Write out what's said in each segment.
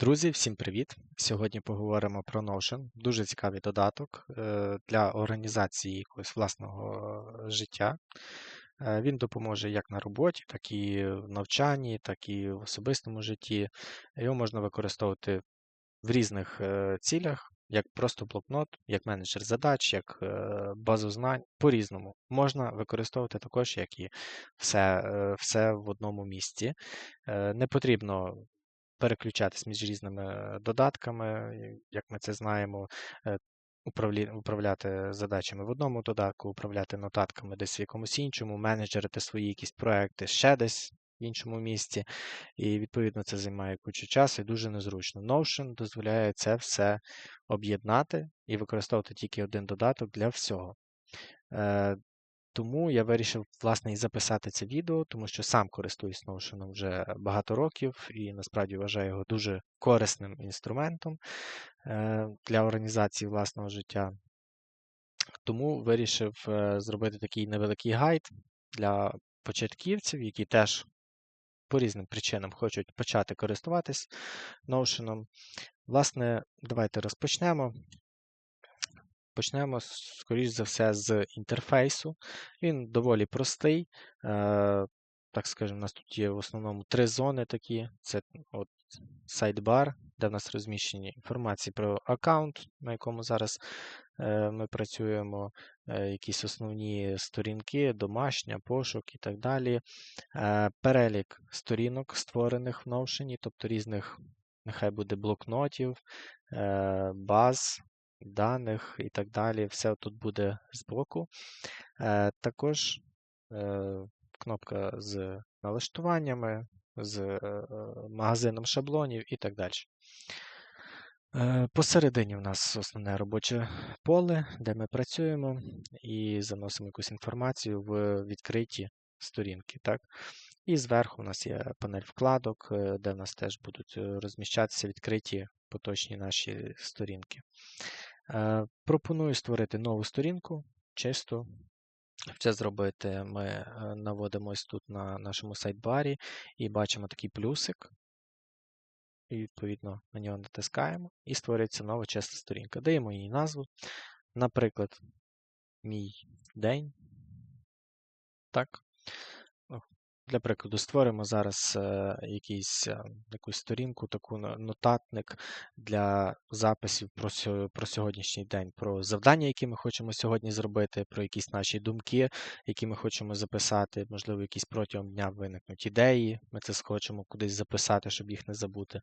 Друзі, всім привіт! Сьогодні поговоримо про Notion. Дуже цікавий додаток е, для організації якогось власного е, життя. Е, Він допоможе як на роботі, так і в навчанні, так і в особистому житті. Його можна використовувати в різних цілях, як просто блокнот, як менеджер задач, як базу знань, по-різному. Можна використовувати також, як і все, все в одному місці. Не потрібно переключатись між різними е, додатками, як ми це знаємо, е, управляти задачами в одному додатку, управляти нотатками десь в якомусь іншому, менеджерити свої якісь проекти ще десь в іншому місці. І відповідно це займає кучу часу і дуже незручно. Notion дозволяє це все об'єднати і використовувати тільки один додаток для всього. Тому я вирішив, власне, і записати це відео, тому що сам користуюсь Notion вже багато років і насправді вважаю його дуже корисним інструментом е, для організації власного життя. Тому вирішив е, зробити такий невеликий гайд для початківців, які теж по різним причинам хочуть почати користуватись Notion. Власне, давайте розпочнемо. Почнемо, скоріш за все, з інтерфейсу. Він доволі простий. Е, Так скажемо, у нас тут є в основному три зони такі. Це от сайдбар, де в нас розміщені інформації про аккаунт, на якому зараз е, ми працюємо, е, якісь основні сторінки, домашня, пошук і так далі. Перелік сторінок, створених в Notion, тобто різних, нехай буде блокнотів, баз даних і так далі. Все тут буде збоку. Е, Також е, кнопка з налаштуваннями, з е, магазином шаблонів і так далі. Посередині в нас основне робоче поле, де ми працюємо і заносимо якусь інформацію в відкриті сторінки. Так? І зверху у нас є панель вкладок, де в нас теж будуть розміщатися відкриті поточні наші сторінки. Е, Пропоную створити нову сторінку, чисту. Щоб це зробити, ми е, наводимось тут на нашому сайдбарі і бачимо такий плюсик. І, відповідно, на нього натискаємо, і створюється нова чиста сторінка. Даємо їй назву. Наприклад, мій день. Так. Для прикладу, створимо зараз е, якийсь, е, якусь сторінку, таку нотатник для записів про, про сьогоднішній день, про завдання, які ми хочемо сьогодні зробити, про якісь наші думки, які ми хочемо записати, можливо, якісь протягом дня виникнуть ідеї, ми це хочемо кудись записати, щоб їх не забути.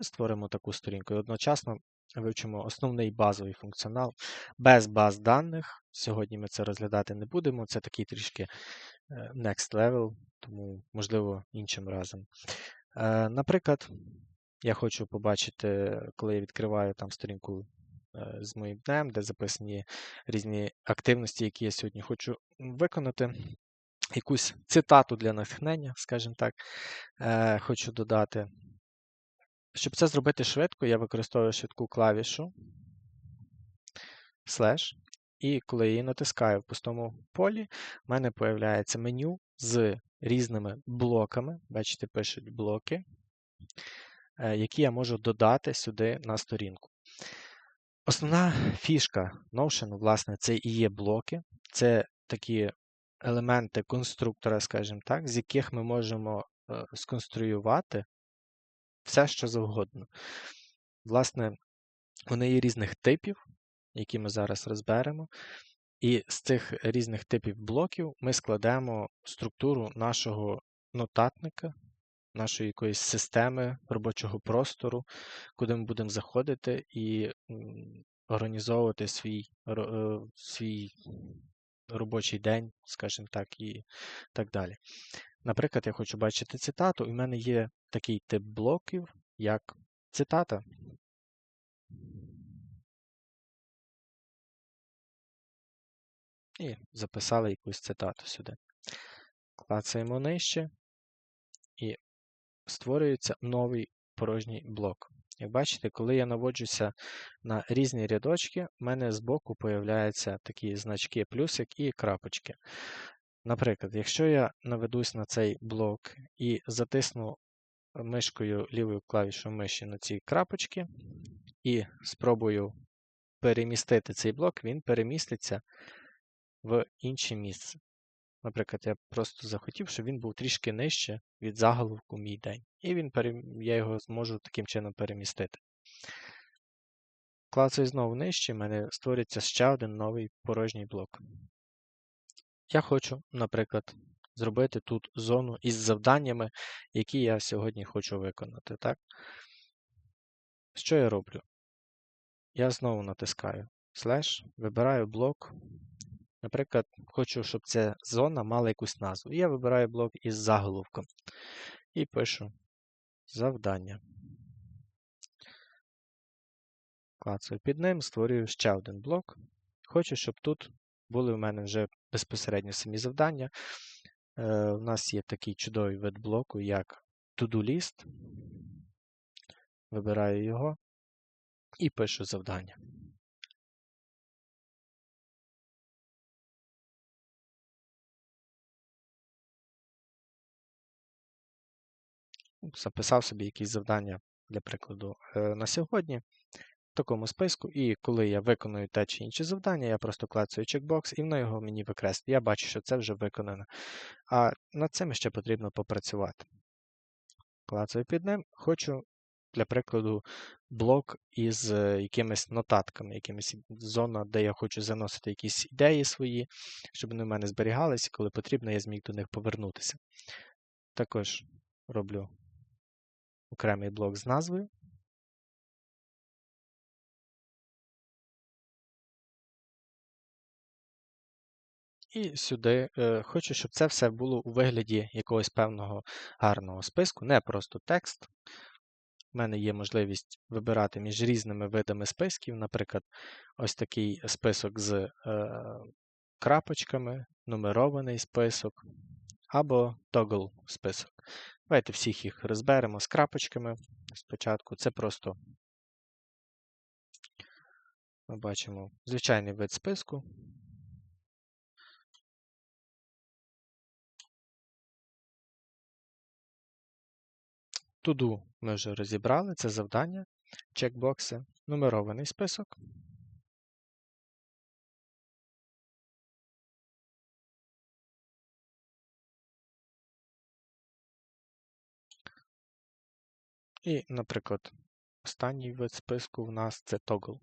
Створимо таку сторінку і одночасно вивчимо основний базовий функціонал без баз даних. Сьогодні ми це розглядати не будемо. Це такий трішки е, next level, тому можливо іншим разом. Е, Наприклад, я хочу побачити, коли я відкриваю там сторінку е, з моїм днем, де записані різні активності, які я сьогодні хочу виконати. Якусь цитату для натхнення, скажімо так, хочу додати. Щоб це зробити швидко, я використовую швидку клавішу слеш. І коли я її натискаю в пустому полі, в мене появляється меню з різними блоками. Бачите, пишуть блоки, е, які я можу додати сюди на сторінку. Основна фішка Notion, власне, це і є блоки. Це такі елементи конструктора, скажімо так, з яких ми можемо е, сконструювати все, що завгодно. Власне, вони є різних типів, які ми зараз розберемо. І з цих різних типів блоків ми складемо структуру нашого нотатника, нашої якоїсь системи робочого простору, куди ми будемо заходити і організовувати свій, е, свій робочий день, скажімо так, і так далі. Наприклад, я хочу бачити цитату, і в мене є такий тип блоків, як цитата. І записали якусь цитату сюди. Клацаємо нижче і створюється новий порожній блок. Як бачите, коли я наводжуся на різні рядочки, в мене збоку появляються такі значки плюсик і крапочки. Наприклад, якщо я наведусь на цей блок і затисну мишкою лівою клавішою миші на ці крапочки і спробую перемістити цей блок, він переміститься в інше місце. Наприклад, я просто захотів, щоб він був трішки нижче від заголовку мій день. І він я його зможу таким чином перемістити. Клацаю знову нижче, в мене створюється ще один новий порожній блок. Я хочу, наприклад, зробити тут зону із завданнями, які я сьогодні хочу виконати. Так? Що я роблю? Я знову натискаю слеш, вибираю блок. Наприклад, хочу, щоб ця зона мала якусь назву. Я вибираю блок із заголовком і пишу завдання. Клацаю під ним, створюю ще один блок. Хочу, щоб тут були в мене вже безпосередньо самі завдання. Е, У нас є такий чудовий вид блоку, як To-Do List. Вибираю його і пишу завдання. Записав собі якісь завдання, для прикладу, е, на сьогодні в такому списку, і коли я виконую те чи інше завдання, я просто клацаю чекбокс і воно його мені викреслює. Я бачу, що це вже виконано. А над цим ще потрібно попрацювати. Клацаю під ним. Хочу, для прикладу, блок із е, якимись нотатками, якимись зона, де я хочу заносити якісь ідеї свої, щоб вони в мене зберігалися, коли потрібно, я зміг до них повернутися. Також роблю окремий блок з назвою. І сюди е, хочу, щоб це все було у вигляді якогось певного гарного списку, не просто текст. У мене є можливість вибирати між різними видами списків, наприклад, ось такий список з е, крапочками, нумерований список або toggle список. Давайте всіх їх розберемо з крапочками. Спочатку це просто ми бачимо звичайний вид списку. Туду ми вже розібрали, це завдання, чекбокси, нумерований список. І, наприклад, останній вид списку в нас це Toggle.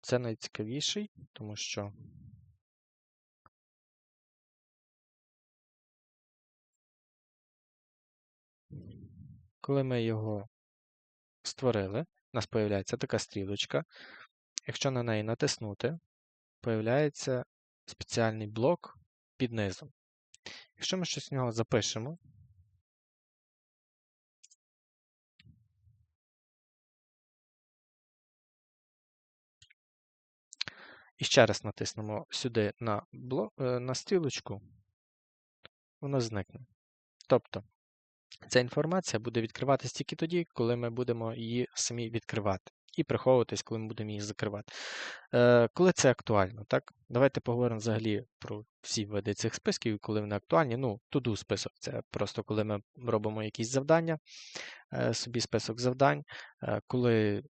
Це найцікавіший, тому що коли ми його створили, у нас з'являється така стрілочка. Якщо на неї натиснути, з'являється спеціальний блок під низом. Якщо ми щось в нього запишемо, І ще раз натиснемо сюди на блок, е, на стрілочку, воно зникне. Тобто, ця інформація буде відкриватися тільки тоді, коли ми будемо її самі відкривати. І приховуватись, коли ми будемо її закривати. Е, Коли це актуально, так? Давайте поговоримо взагалі про всі види цих списків, коли вони актуальні. Ну, туду список це просто коли ми робимо якісь завдання, е, собі список завдань. Е, коли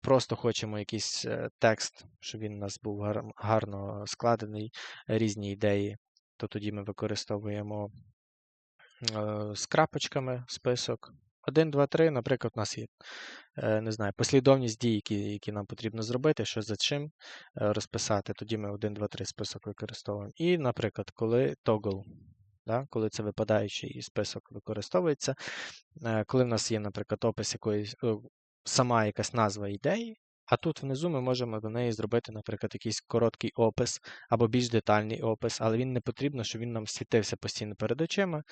просто хочемо якийсь е, текст, щоб він у нас був гарно складений, різні ідеї, то тоді ми використовуємо е, з крапочками список. 1, 2, 3, наприклад, у нас є е, не знаю, послідовність дій, які які нам потрібно зробити, що за чим розписати. Тоді ми 1, 2, 3 список використовуємо. І, наприклад, коли toggle, да, коли це випадаючий список використовується, коли в нас є, наприклад, опис якоїсь сама якась назва ідеї, а тут внизу ми можемо до неї зробити, наприклад, якийсь короткий опис або більш детальний опис, але він не потрібно, щоб він нам світився постійно перед очима.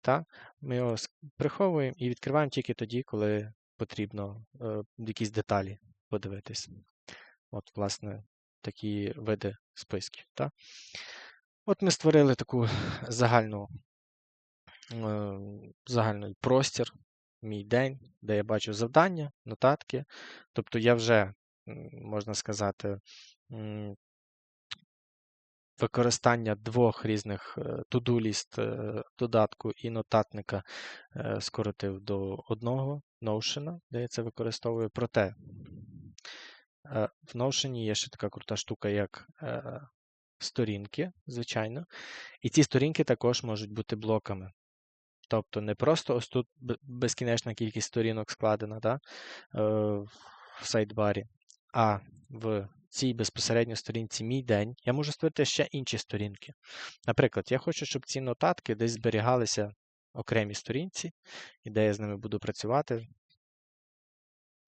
Та? Ми його приховуємо і відкриваємо тільки тоді, коли потрібно е, якісь деталі подивитись. От, власне, такі види списків. Та? От ми створили таку загальну, е, загальний простір мій день, де я бачу завдання, нотатки. Тобто я вже, можна сказати, використання двох різних е, to-do-ліст е, додатку і нотатника е, скоротив до одного Notion, де я це використовую. Проте в Notion є ще така крута штука, як сторінки, звичайно. І ці сторінки також можуть бути блоками. Тобто не просто ось тут безкінечна кількість сторінок складена да, е, в сайдбарі, а в цій безпосередньо сторінці мій день я можу створити ще інші сторінки. Наприклад, я хочу, щоб ці нотатки десь зберігалися в окремій сторінці, і де я з ними буду працювати.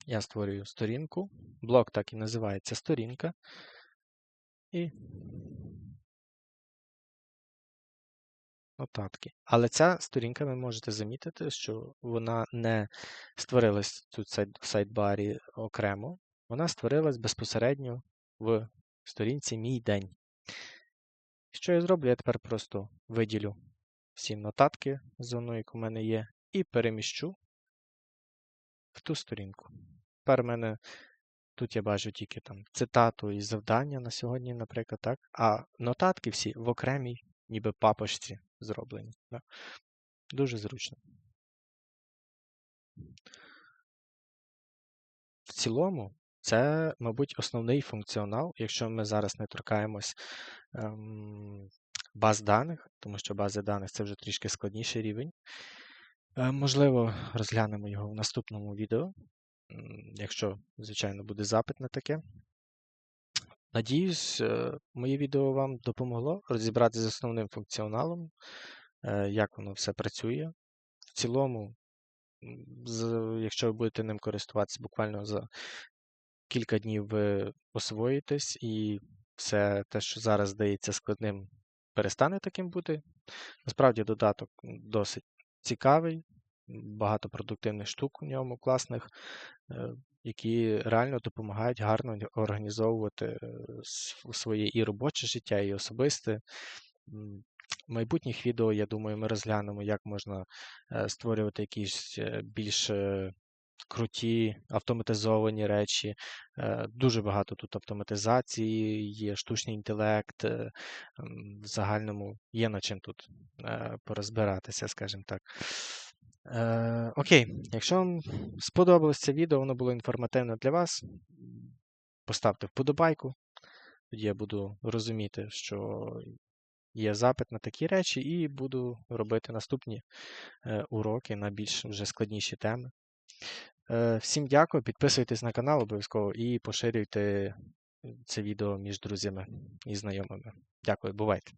Я створюю сторінку. Блок так і називається сторінка. І нотатки. Але ця сторінка, ви можете замітити, що вона не створилась тут в сайдбарі окремо, вона створилась безпосередньо в сторінці Мій день. Що я зроблю? Я тепер просто виділю всі нотатки зону, яку в мене є, і переміщу в ту сторінку. Тепер в мене тут я бачу тільки там цитату і завдання на сьогодні, наприклад, так. А нотатки всі в окремій, ніби папочці зроблені. Да? Дуже зручно. В цілому, це, мабуть, основний функціонал, якщо ми зараз не торкаємось ем, баз даних, тому що бази даних це вже трішки складніший рівень. Е, можливо, розглянемо його в наступному відео, якщо, звичайно, буде запит на таке. Надіюсь, е, моє відео вам допомогло розібратися з основним функціоналом, е, як воно все працює. В цілому, якщо ви будете ним користуватися буквально за кілька днів ви освоїтесь, і все те, що зараз здається складним, перестане таким бути. Насправді додаток досить цікавий, багато продуктивних штук у ньому класних, е, які реально допомагають гарно організовувати е, своє і робоче життя, і особисте. Майбутніх відео, я думаю, ми розглянемо, як можна е, створювати якісь більш круті автоматизовані речі. Дуже багато тут автоматизації, є штучний інтелект. В загальному є над чим тут порозбиратися, скажімо так. Е, Окей, якщо вам сподобалось це відео, воно було інформативне для вас, поставте вподобайку. Тоді я буду розуміти, що є запит на такі речі, і буду робити наступні е, уроки на більш вже складніші теми. Е, Всім дякую, підписуйтесь на канал обов'язково і поширюйте це відео між друзями і знайомими. Дякую, бувайте!